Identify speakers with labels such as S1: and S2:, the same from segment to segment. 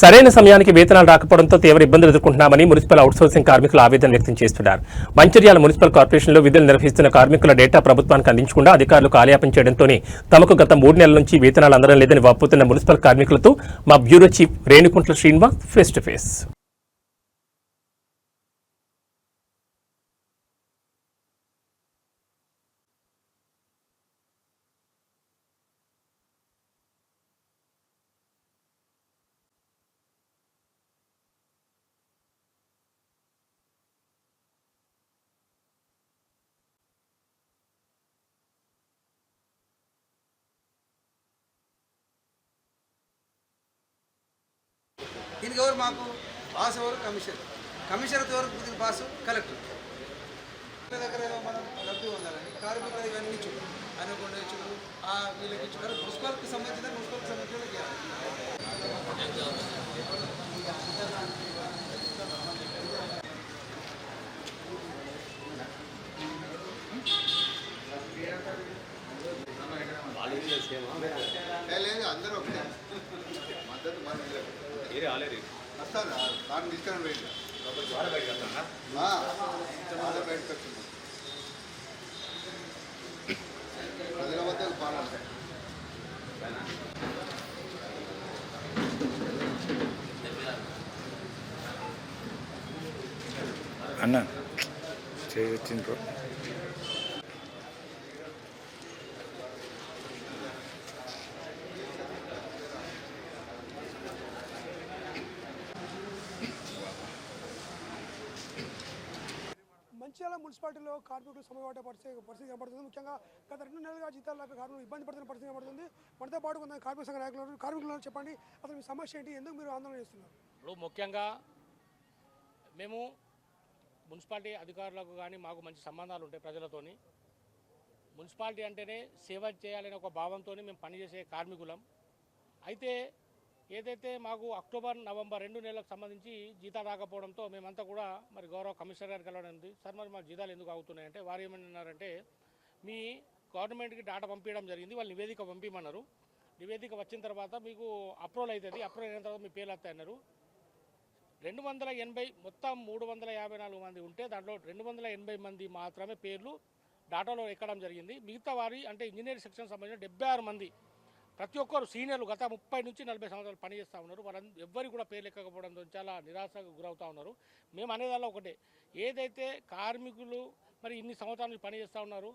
S1: సరైన సమయానికి వేతనాలు రాకపోవడంతో తీవ్ర ఇబ్బందులు ఎదుర్కొంటున్నామని మున్సిపల్ అవుట్సోర్సింగ్ కార్మికులు ఆవేదన వ్యక్తం చేస్తున్నారు. మంచిర్యాల మున్సిపల్ కార్పొరేషన్లో విధులు నిర్వహిస్తున్న కార్మికుల డేటా ప్రభుత్వానికి అందించకుండా అధికారులు కాలయాపన చేయడంతోనే తమకు గత మూడు నెలల నుంచి వేతనాలు అందడం లేదని వాపోతున్న మున్సిపల్ కార్మికులతో మా bureau chief Renukuntla Srinivas face to face.
S2: దీనికి ఎవరు మాకు బాస్ ఎవరు? కమిషన్. కమిషన్ ఎవరు దీనికి బాసు కలెక్టర్. దగ్గర ఏదో మనం లబ్ధి పొందాలని కార్మికులు ఇవన్నీ ఇచ్చు అనుకుండా ఇచ్చు ఆ వీళ్ళకి ఇచ్చు కానీ మున్సిపాలిటీకి సంబంధించిన మున్సిపాలిటీకి సంబంధించిన.
S3: లేదు అందరూ ఒకటే. మద్దతు మన వస్తారు? దాన్ని తీసుకొని వెళ్ళి వాళ్ళ బయటకు వచ్చింది ప్రజల వద్ద పాలన
S4: అన్న చేయొచ్చింది
S5: మంచిర్యాల మున్సిపాలిటీలో కార్మికులు సమయపాట పరిస్థితి పరిస్థితి కనబడుతుంది ముఖ్యంగా గత రెండు నెలలుగా జీతాలు లేక కార్మికులు ఇబ్బంది పడుతున్న పరిస్థితి కనబడుతుంది మనతో పాటు కొంత కార్మిక సంఘ నాయకులు కార్మికులు చెప్పండి. అసలు మీ సమస్య ఏంటి? ఎందుకు మీరు ఆందోళన చేస్తున్నారు?
S6: ఇప్పుడు ముఖ్యంగా మేము మున్సిపాలిటీ అధికారులకు కానీ మాకు మంచి సంబంధాలు ఉంటాయి ప్రజలతోని. మున్సిపాలిటీ అంటేనే సేవ చేయాలనే ఒక భావంతో మేము పనిచేసే కార్మికులం. అయితే ఏదైతే మాకు అక్టోబర్ నవంబర్ రెండు నెలలకు సంబంధించి జీతాలు రాకపోవడంతో మేమంతా కూడా మరి గౌరవ కమిషనర్ గారికి వెళ్ళడం ఉంది. సార్ మరి మా జీతాలు ఎందుకు అవుతున్నాయంటే వారు ఏమన్నారంటే మీ గవర్నమెంట్కి డాటా పంపించడం జరిగింది వాళ్ళు నివేదిక పంపించమన్నారు నివేదిక వచ్చిన తర్వాత మీకు అప్రూవల్ అవుతుంది అప్రూవల్ అయిన తర్వాత మీ పేర్లు వస్తాయి అన్నారు. రెండు వందల ఎనభై మొత్తం మూడు వందల యాభై నాలుగు మంది ఉంటే దాంట్లో రెండు వందల ఎనభై మంది మాత్రమే పేర్లు డాటాలో ఎక్కడం జరిగింది. మిగతా వారి అంటే ఇంజనీరింగ్ సెక్షన్ సంబంధించిన డెబ్బై ఆరు మంది ప్రతి ఒక్కరు సీనియర్లు గత ముప్పై నుంచి నలభై సంవత్సరాలు పనిచేస్తూ ఉన్నారు. వాళ్ళందరూ ఎవ్వరికి కూడా పేరు లెక్కకపోవడంతో చాలా నిరాశకు గురవుతూ ఉన్నారు. మేము అనేదాల్లో ఒకటే. ఏదైతే కార్మికులు మరి ఇన్ని సంవత్సరాల నుంచి పనిచేస్తూ ఉన్నారు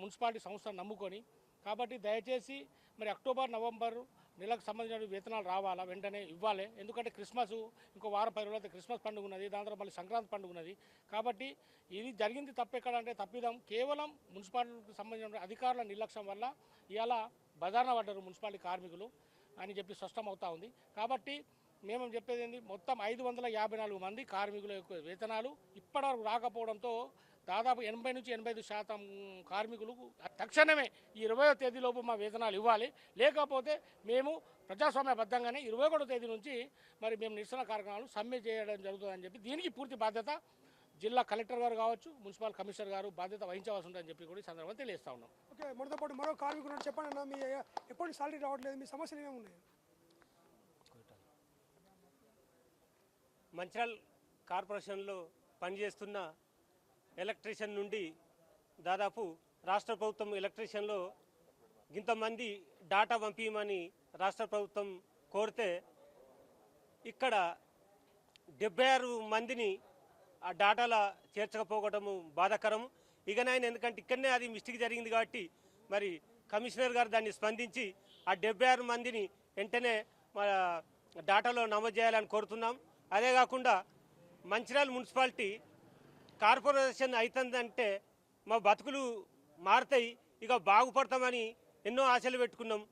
S6: మున్సిపాలిటీ సంస్థను నమ్ముకొని కాబట్టి దయచేసి మరి అక్టోబర్ నవంబర్ నెలకు సంబంధించిన వేతనాలు రావాలా వెంటనే ఇవ్వాలి. ఎందుకంటే క్రిస్మస్ ఇంకో వారం పది రోజులైతే క్రిస్మస్ పండుగ ఉన్నది దాని తర్వాత మళ్ళీ సంక్రాంతి పండుగ ఉన్నది. కాబట్టి ఇది జరిగింది తప్పెక్కడంటే అంటే తప్పిదం. కేవలం మున్సిపాలిటీకి సంబంధించిన అధికారుల నిర్లక్ష్యం వల్ల ఇవాళ బజార్న పడ్డారు మున్సిపాలిటీ కార్మికులు. అని చెప్పి స్పష్టం అవుతా ఉంది. కాబట్టి మేము చెప్పేది ఏంటి మొత్తం ఐదు వందల యాభై నాలుగు మంది కార్మికుల యొక్క వేతనాలు ఇప్పటివరకు రాకపోవడంతో దాదాపు ఎనభై నుంచి ఎనభై ఐదు శాతం కార్మికులు తక్షణమే ఈ ఇరవయో తేదీలోపు మా వేతనాలు ఇవ్వాలి. లేకపోతే మేము ప్రజాస్వామ్యబద్ధంగానే ఇరవై ఒకటో తేదీ నుంచి మరి మేము నిరసన కార్యక్రమాలు సమ్మె చేయడం జరుగుతుందని చెప్పి దీనికి పూర్తి బాధ్యత జిల్లా కలెక్టర్ గారు కావచ్చు మున్సిపల్ కమిషనర్ గారు బాధ్యత వహించవలసి ఉంటుందని చెప్పి కూడా ఈ సందర్భంగా తెలియజేస్తా ఉన్నాం
S5: ఓకే మనతో పాటు మరో కార్మికులు. చెప్పండి అన్న మీ ఎప్పటి సాలరీ రావట్లేదు మీ సమస్యలు ఏమేమి ఉన్నాయి
S7: మంచిర్యాల్ కార్పొరేషన్లో పనిచేస్తున్న ఎలక్ట్రీషియన్ నుండి దాదాపు రాష్ట్ర ప్రభుత్వం ఎలక్ట్రీషియన్లో ఇంతమంది డాటా పంపించమని రాష్ట్ర ప్రభుత్వం కోరితే ఇక్కడ డెబ్బై ఆరు మందిని ఆ డాటాల చేర్చకపోవడము బాధాకరం ఇకనైనా ఎందుకంటే ఇక్కడనే అది మిస్టేక్ జరిగింది కాబట్టి మరి కమిషనర్ గారు దాన్ని స్పందించి ఆ డెబ్బై ఆరు మందిని వెంటనే డాటాలో నమోదు చేయాలని కోరుతున్నాం. అదే కాకుండా మంచిర్యాల మున్సిపాలిటీ కార్పొరేషన్ అవుతుందంటే మా బతుకులు మారుతాయి ఇక బాగుపడతామని ఎన్నో ఆశలు పెట్టుకున్నాం.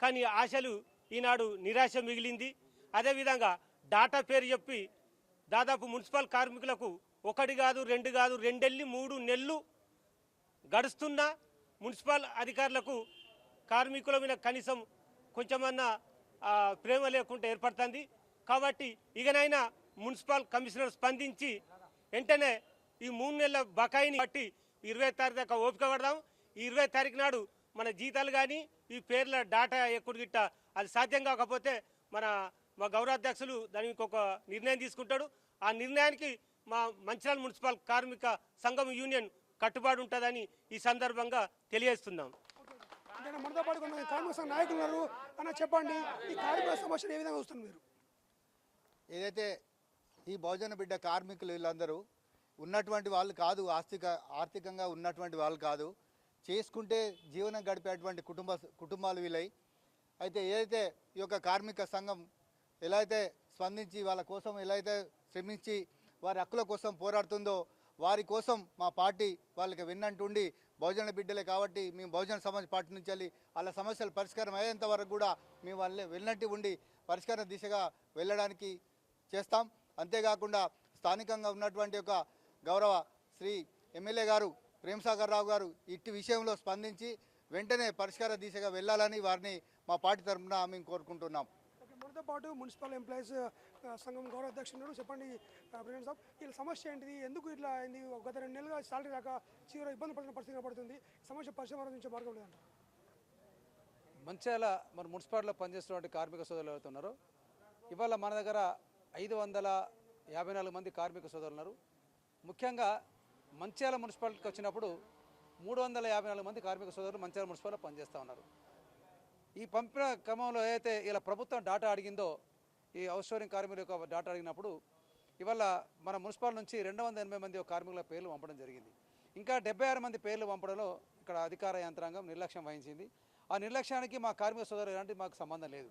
S7: కానీ ఆశలు ఈనాడు నిరాశ మిగిలింది. అదేవిధంగా డాటా పేరు చెప్పి దాదాపు మున్సిపల్ కార్మికులకు ఒకటి కాదు రెండు కాదు రెండెళ్ళి మూడు నెలలు గడుస్తున్న మున్సిపల్ అధికారులకు కార్మికుల మీద కనీసం కొంచెమన్నా ప్రేమ లేకుండా ఏర్పడుతుంది. కాబట్టి ఇకనైనా మున్సిపల్ కమిషనర్ స్పందించి వెంటనే ఈ మూడు నెలల బకాయిని బట్టి ఇరవై తారీఖు దాకా ఓపిక పడదాం. ఈ ఇరవై తారీఖు నాడు మన జీతాలు కానీ ఈ పేర్ల డాటా ఎక్కుడు గిట్ట అది సాధ్యం కాకపోతే మన మా గౌరవాధ్యక్షులు దానికి ఒక నిర్ణయం తీసుకుంటాడు. ఆ నిర్ణయానికి మా మంచిర్యాల మున్సిపల్ కార్మిక సంఘం యూనియన్ కట్టుబాటు ఉంటుందని ఈ సందర్భంగా తెలియజేస్తున్నాం.
S5: మనతో పాటు సంఘ నాయకులు ఉన్నారు. అన్న చెప్పండి ఈ కార్మిక సమస్యను ఏ విధంగా చూస్తున్నారు మీరు?
S3: ఏదైతే ఈ భోజన బిడ్డ కార్మికులు వీళ్ళందరూ ఉన్నటువంటి వాళ్ళు కాదు ఆస్తిక ఆర్థికంగా ఉన్నటువంటి వాళ్ళు కాదు. చేసుకుంటే జీవనం గడిపేటువంటి కుటుంబ కుటుంబాలు వీళ్ళై అయితే ఏదైతే ఈ యొక్క కార్మిక సంఘం ఎలా అయితే స్పందించి వాళ్ళ కోసం ఎలా అయితే శ్రమించి వారి హక్కుల కోసం పోరాడుతుందో వారి కోసం మా పార్టీ వాళ్ళకి విన్నంటుండి బహుజన బిడ్డలే కాబట్టి మేము బహుజన సమాజ్ పార్టీ నుంచి వెళ్ళి వాళ్ళ సమస్యలు పరిష్కారం అయ్యేంత వరకు కూడా మేము వాళ్ళే వెళ్ళినట్టు ఉండి పరిష్కార దిశగా వెళ్ళడానికి చేస్తాం. అంతేకాకుండా స్థానికంగా ఉన్నటువంటి ఒక గౌరవ శ్రీ ఎమ్మెల్యే గారు ప్రేమసాగర్ రావు గారు ఇట్టి విషయంలో స్పందించి వెంటనే పరిష్కార దిశగా వెళ్ళాలని వారిని మా పార్టీ తరఫున మేము కోరుకుంటున్నాం.
S5: మనతో పాటు మున్సిపల్ ఎంప్లాయీస్ సంఘం గౌరవ అధ్యక్షుడు చెప్పండి ప్రెసిడెంట్ సాబ్ వీళ్ళ సమస్య ఏంటిది? ఎందుకు ఇట్లా అయింది? గత రెండు నెలలుగా సాలరీ రాక చివరి ఇబ్బంది పడిన పరిస్థితి కనబడుతుంది సమస్య పరిశ్రమ మార్గం లేదంట
S8: మంచిర్యాల మన మున్సిపాలిటీలో పనిచేస్తున్నటువంటి కార్మిక సోదరులు అవుతున్నారు ఇవాళ మన దగ్గర ఐదు వందల యాభై నాలుగు మంది కార్మిక సోదరులు ఉన్నారు. ముఖ్యంగా మంచిర్యాల మున్సిపాలిటీకి వచ్చినప్పుడు మూడు వందల యాభై నాలుగు మంది కార్మిక సోదరులు మంచిర్యాల మున్సిపాలిటీలో పనిచేస్తూ ఉన్నారు. ఈ పంపిన క్రమంలో ఏదైతే ఇలా ప్రభుత్వం డాటా అడిగిందో ఈ అవుట్సోరింగ్ కార్మికుల యొక్క డాటా అడిగినప్పుడు ఇవాళ మన మున్సిపాల్ నుంచి రెండు వందల ఎనభై మంది కార్మికుల పేర్లు పంపడం జరిగింది. ఇంకా డెబ్బై ఆరు మంది పేర్లు పంపడంలో ఇక్కడ అధికార యంత్రాంగం నిర్లక్ష్యం వహించింది. ఆ నిర్లక్ష్యానికి మా కార్మిక సోదరులు ఎలాంటి మాకు సంబంధం లేదు.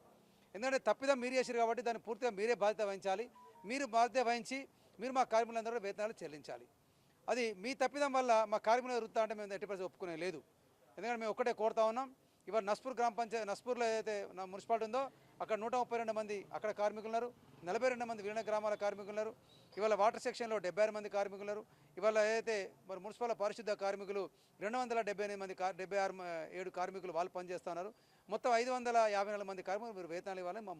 S8: ఎందుకంటే తప్పిదం మీరు చేశారు కాబట్టి దాన్ని పూర్తిగా మీరే బాధ్యత వహించాలి. మీరు బాధ్యత వహించి మీరు మా కార్మికులందరూ వేతనాలు చెల్లించాలి. అది మీ తప్పిదం వల్ల మా కార్మికుల వృత్తా అంటే మేము ఎట్టి పరిస్థితి ఒప్పుకునే లేదు. ఎందుకంటే మేము ఒక్కటే కోరుతా ఉన్నాం. ఇవాళ నస్పూర్ గ్రామ పంచాయతీ నస్పూర్లో ఏదైతే మున్సిపాలిటీ ఉందో అక్కడ నూట ముప్పై రెండు మంది అక్కడ కార్మికులు ఉన్నారు నలభై రెండు మంది విలీన గ్రామాల కార్మికులు ఉన్నారు ఇవాళ వాటర్ సెక్షన్లో డెబ్బై ఆరు మంది కార్మికులు ఉన్నారు ఇవాళ ఏదైతే మరి మున్సిపల్ పరిశుద్ధ కార్మికులు రెండు వందల డెబ్బై ఎనిమిది మంది కార్ డెబ్బై ఆరు ఏడు కార్మికులు వాళ్ళు పనిచేస్తున్నారు మొత్తం ఐదు వందల యాభై నాలుగు మంది కార్మికులు మీరు వేతనాలు ఇవ్వాలని మా